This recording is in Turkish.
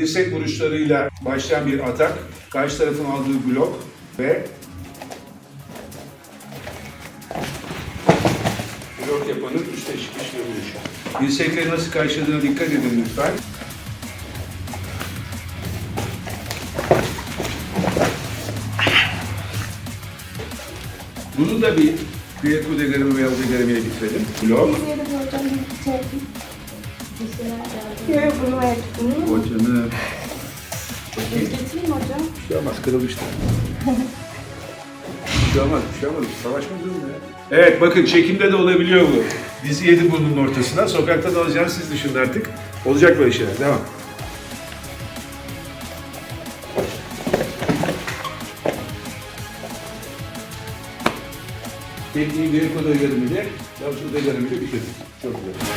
Dirsek vuruşlarıyla başlayan bir atak, karşı tarafın aldığı blok ve blok yapanın üstte çıkış ve. Dirsekleri nasıl karşıladığına dikkat edin lütfen. Bunu da bir Kıyık udegarımı veya udegarımıyla bitirelim. Blok. Yok bunu verdim. Hocanı. Bakayım. Getireyim hocam. Bir şey olmaz, kırılmıştı. bir şey olmaz, bir şey olmaz. Savaşma durumu ya. Evet, bakın çekimde de olabiliyor bu. Dizi yedi burnunun ortasına. Sokakta da olacağını siz düşünün artık. Olacak böyle şeyler. Devam. Tekniği geri koda yarımıyla, yavşu da yarımıyla bitirdik. Çok güzel.